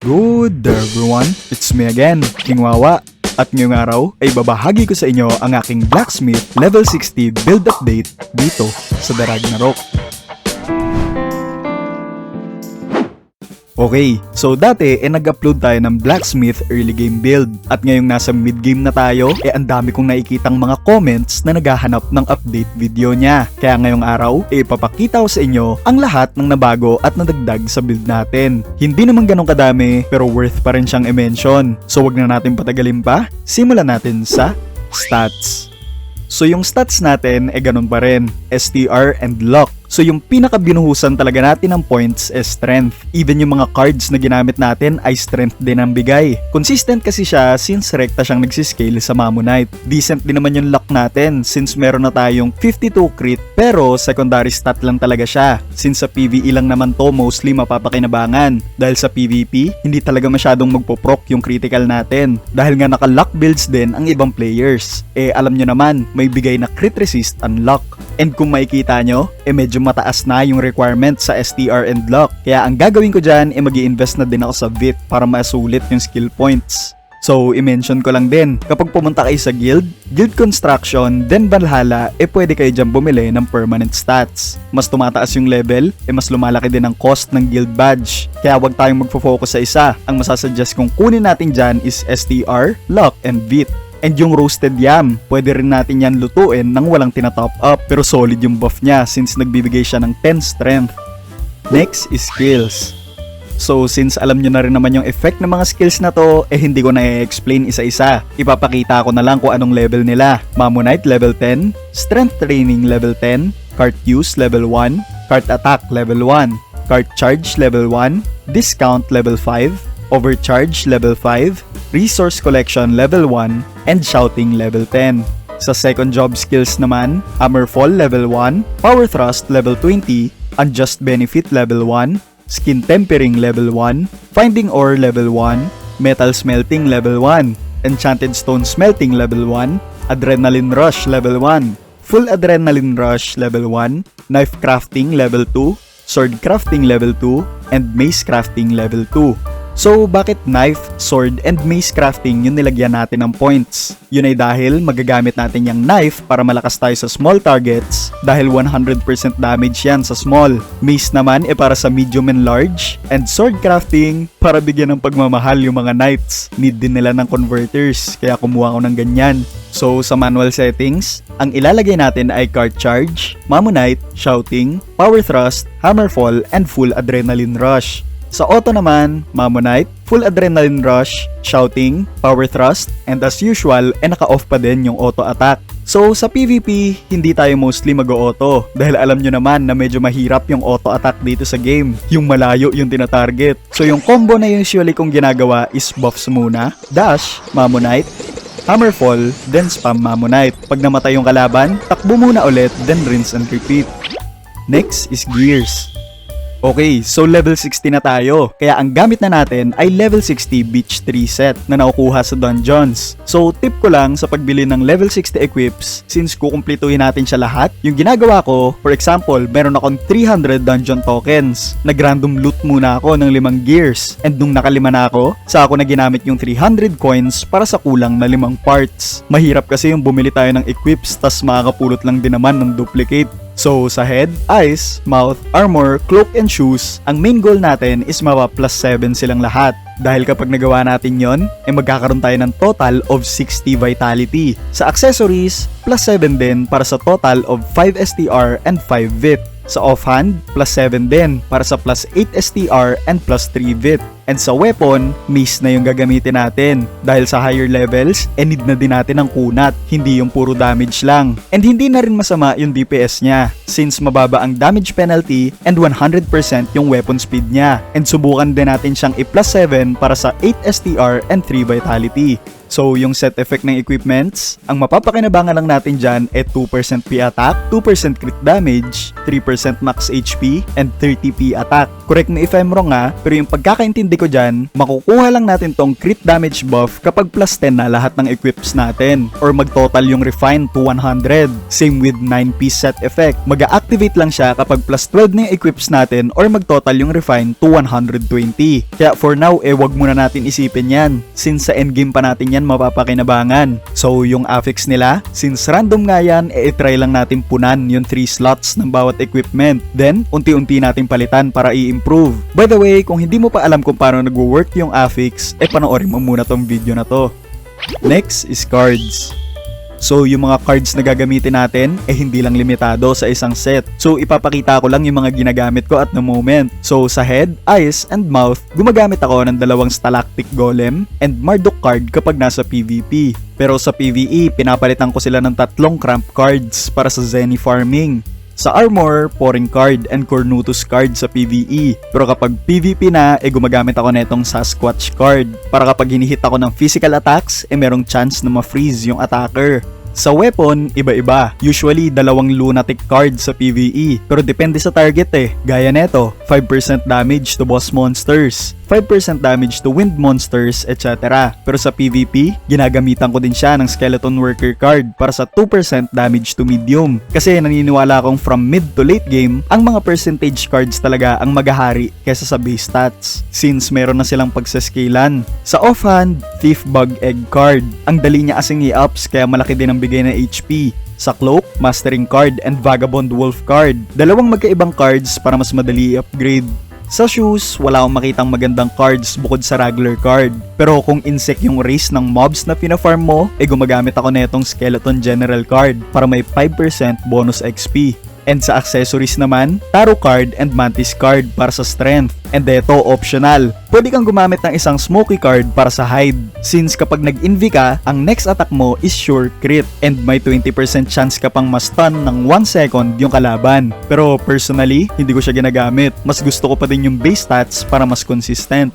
Good everyone, it's me again, King Wawa. At ngayong araw ay babahagi ko sa inyo ang aking Blacksmith Level 60 build update dito sa The Ragnarok. Okay, so dati eh nag-upload tayo ng Blacksmith early game build at ngayong nasa mid game na tayo eh ang dami kong nakikitang mga comments na naghahanap ng update video niya. Kaya ngayong araw eh ipapakita ko sa inyo ang lahat ng nabago at nadagdag sa build natin. Hindi naman ganun kadami pero worth pa rin siyang i-mention. So wag na natin patagalin pa, simulan natin sa stats. So yung stats natin ay ganun pa rin, STR and luck. So yung pinakabinuhusan talaga natin ng points is strength. Even yung mga cards na ginamit natin ay strength din ang bigay. Consistent kasi siya since rekta siyang nagsiscale sa Mammonite. Decent din naman yung luck natin since meron na tayong 52 crit pero secondary stat lang talaga siya. Since sa PvE lang naman to mostly mapapakinabangan. Dahil sa PvP, hindi talaga masyadong magpoproc yung critical natin. Dahil nga naka-luck builds din ang ibang players. Eh alam nyo naman, may bigay na crit resist ang luck. And kung makikita nyo, eh medyo mataas na yung requirement sa STR and luck. Kaya ang gagawin ko dyan, eh mag invest na din ako sa VIT para masulit yung skill points. So, i-mention ko lang din, kapag pumunta kayo sa guild, guild construction, then Valhalla, eh pwede kayo dyan bumili ng permanent stats. Mas tumataas yung level, eh mas lumalaki din ang cost ng guild badge. Kaya wag tayong magfo-focus sa isa. Ang masasuggest kong kunin natin dyan is STR, luck, and VIT. And yung roasted yam, pwede rin natin yan lutuin nang walang tinatop up pero solid yung buff niya since nagbibigay siya ng 10 strength. Next is skills. So since alam nyo na rin naman yung effect ng mga skills na to, eh hindi ko na i-explain isa-isa. Ipapakita ko na lang kung anong level nila. Mammonite level 10, Strength Training level 10, Cart Use level 1, Cart Attack level 1, Cart Charge level 1, Discount level 5, Overcharge level 5, Resource Collection level 1, and Shouting level 10. Sa second job skills naman, Hammerfall level 1, Power Thrust level 20, Unjust Benefit level 1, Skin Tempering level 1, Finding Ore level 1, Metal Smelting level 1, Enchanted Stone Smelting level 1, Adrenaline Rush level 1, Full Adrenaline Rush level 1, Knife Crafting level 2, Sword Crafting level 2, and Mace Crafting level 2. So, bakit knife, sword, and mace crafting yung nilagyan natin ng points? Yun ay dahil magagamit natin yung knife para malakas tayo sa small targets dahil 100% damage yan sa small. Mace naman ay para sa medium and large. And sword crafting para bigyan ng pagmamahal yung mga knights. Need din nila ng converters, kaya kumuha ko ng ganyan. So, sa manual settings, ang ilalagay natin ay card charge, mammonite, shouting, power thrust, hammerfall, and full adrenaline rush. Sa auto naman, Mammonite, full adrenaline rush, shouting, power thrust, and as usual, eh naka-off pa din yung auto attack. So sa PvP, hindi tayo mostly mag-auto dahil alam nyo naman na medyo mahirap yung auto attack dito sa game. Yung malayo yung tinatarget. So yung combo na usually kong ginagawa is buffs muna, dash, Mammonite, Hammerfall, then spam Mammonite. Pag namatay yung kalaban, takbo muna ulit, then rinse and repeat. Next is gears. Okay, so level 60 na tayo. Kaya ang gamit na natin ay level 60 Beach 3 set na nakukuha sa dungeons. So tip ko lang sa pagbili ng level 60 equips, since kukumplituhin natin siya lahat, yung ginagawa ko, for example, meron akong 300 dungeon tokens. Nag-random loot muna ako ng limang gears. And nung nakalima na ako, sa ako na ginamit yung 300 coins para sa kulang na limang parts. Mahirap kasi yung bumili tayo ng equips tas makakapulot lang din naman ng duplicate. So, sa head, eyes, mouth, armor, cloak, and shoes, ang main goal natin is mapa plus 7 silang lahat. Dahil kapag nagawa natin yon, ay magkakaroon tayo ng total of 60 vitality. Sa accessories, plus 7 din para sa total of 5 STR and 5 VIT. Sa offhand, plus 7 din para sa plus 8 STR and plus 3 VIT. And sa weapon, miss na yung gagamitin natin. Dahil sa higher levels, eh need na din natin ng kunat, hindi yung puro damage lang. And hindi na rin masama yung DPS niya, since mababa ang damage penalty and 100% yung weapon speed niya. And subukan din natin siyang i-plus 7 para sa 8 STR and 3 vitality. So, yung set effect ng equipments, ang mapapakinabangan lang natin dyan ay 2% P attack, 2% crit damage, 3% max HP, and 30 P attack. Correct me if I'm wrong ha, pero yung pagkakaintindi ko dyan, makukuha lang natin tong crit damage buff kapag plus 10 na lahat ng equips natin or mag-total yung refine to 100. Same with 9-piece set effect. Mag-activate lang siya kapag plus 12 na yung equips natin or mag-total yung refine to 120. Kaya for now, eh wag muna natin isipin yan since sa endgame pa natin yan mapapakinabangan. So yung affix nila, since random nga yan, eh try lang natin punan yung 3 slots ng bawat equipment. Then, unti-unti natin palitan para i-improve. By the way, kung hindi mo pa alam kung paano nagwo-work yung affix, eh panoorin mo muna tong video na to. Next is cards. So, yung mga cards na gagamitin natin, eh hindi lang limitado sa isang set. So, ipapakita ko lang yung mga ginagamit ko at the moment. So, sa head, eyes, and mouth, gumagamit ako ng dalawang Stalactic Golem and Marduk card kapag nasa PvP. Pero sa PvE, pinapalitan ko sila ng tatlong Cramp cards para sa Zenny Farming. Sa armor, Poring card and Cornutus card sa PvE. Pero kapag PvP na, eh gumagamit ako netong Sasquatch card. Para kapag hinihit ako ng physical attacks, eh merong chance na ma-freeze yung attacker. Sa weapon, iba-iba. Usually, dalawang lunatic card sa PvE. Pero depende sa target eh. Gaya neto, 5% damage to boss monsters. 5% damage to wind monsters, etc. Pero sa PvP, ginagamitan ko din siya ng Skeleton Worker card para sa 2% damage to medium. Kasi naniniwala akong from mid to late game, ang mga percentage cards talaga ang magahari kesa sa base stats. Since meron na silang pagsascalan. Sa offhand, Thief Bug Egg card. Ang dali niya kasing i-ups kaya malaki din ang bigay ng HP. Sa Cloak, Mastering Card, and Vagabond Wolf Card. Dalawang magkaibang cards para mas madali i-upgrade. Sa shoes, wala akong makitang magandang cards bukod sa regular card. Pero kung insect yung race ng mobs na pina-farm mo, eh gumagamit ako netong Skeleton General card para may 5% bonus XP. And sa accessories naman, Tarot card and Mantis card para sa strength. And ito optional. Pwede kang gumamit ng isang Smoky card para sa hide. Since kapag nag-invi ka, ang next attack mo is sure crit. And may 20% chance ka pang ma-stun ng 1 second yung kalaban. Pero personally, hindi ko siya ginagamit. Mas gusto ko pa din yung base stats para mas consistent.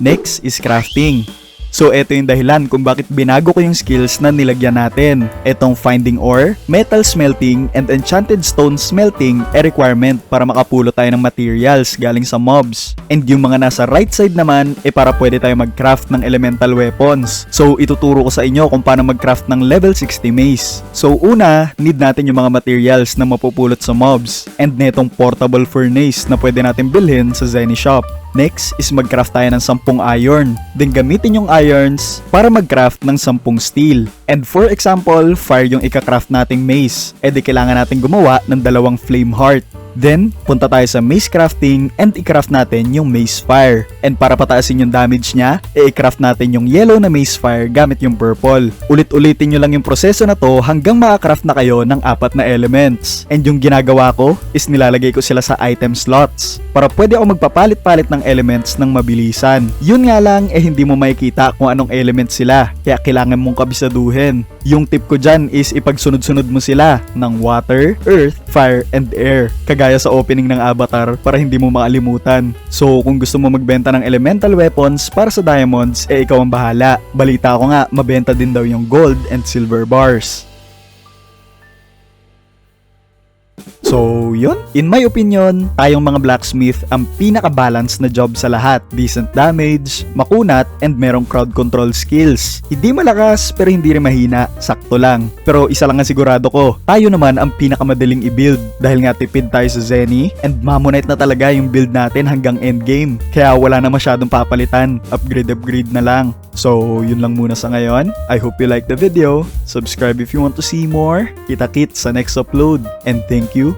Next is crafting. So eto yung dahilan kung bakit binago ko yung skills na nilagyan natin. Etong finding ore, metal smelting, and enchanted stone smelting e requirement para makapulo tayo ng materials galing sa mobs. And yung mga nasa right side naman e para pwede tayo mag-craft ng elemental weapons. So ituturo ko sa inyo kung paano mag-craft ng level 60 mace. So una, need natin yung mga materials na mapupulot sa mobs. And netong portable furnace na pwede natin bilhin sa Zenny Shop. Next is mag-craft tayo ng 10 iron. Then gamitin yung irons para mag-craft ng 10 steel. And for example, fire yung ika-craft nating mace. E di kailangan natin gumawa ng dalawang flame heart. Then, punta tayo sa mace crafting and i-craft natin yung mace fire. And para pataasin yung damage niya, i-craft natin yung yellow na mace fire gamit yung purple. Ulit-ulitin nyo lang yung proseso na to hanggang makakraft na kayo ng apat na elements. And yung ginagawa ko is nilalagay ko sila sa item slots para pwede ako magpapalit-palit ng elements ng mabilisan. Yun nga lang eh hindi mo makikita kung anong elements sila kaya kailangan mong kabisaduhin. Yung tip ko dyan is ipagsunod-sunod mo sila ng water, earth, fire, and air. Kagaya sa opening ng avatar para hindi mo makalimutan. So kung gusto mo magbenta ng elemental weapons para sa diamonds, eh ikaw ang bahala. Balita ko nga, mabenta din daw yung gold and silver bars. So, yun. In my opinion, tayong mga blacksmith ang pinaka-balance na job sa lahat. Decent damage, makunat, and merong crowd control skills. Hindi malakas, pero hindi rin mahina. Sakto lang. Pero isa lang ang sigurado ko, tayo naman ang pinakamadaling i-build. Dahil nga tipid tayo sa Zenny, and mamonite na talaga yung build natin hanggang endgame. Kaya wala na masyadong papalitan. Upgrade-upgrade na lang. So, yun lang muna sa ngayon. I hope you like the video. Subscribe if you want to see more. Kita-kit sa next upload. And thank you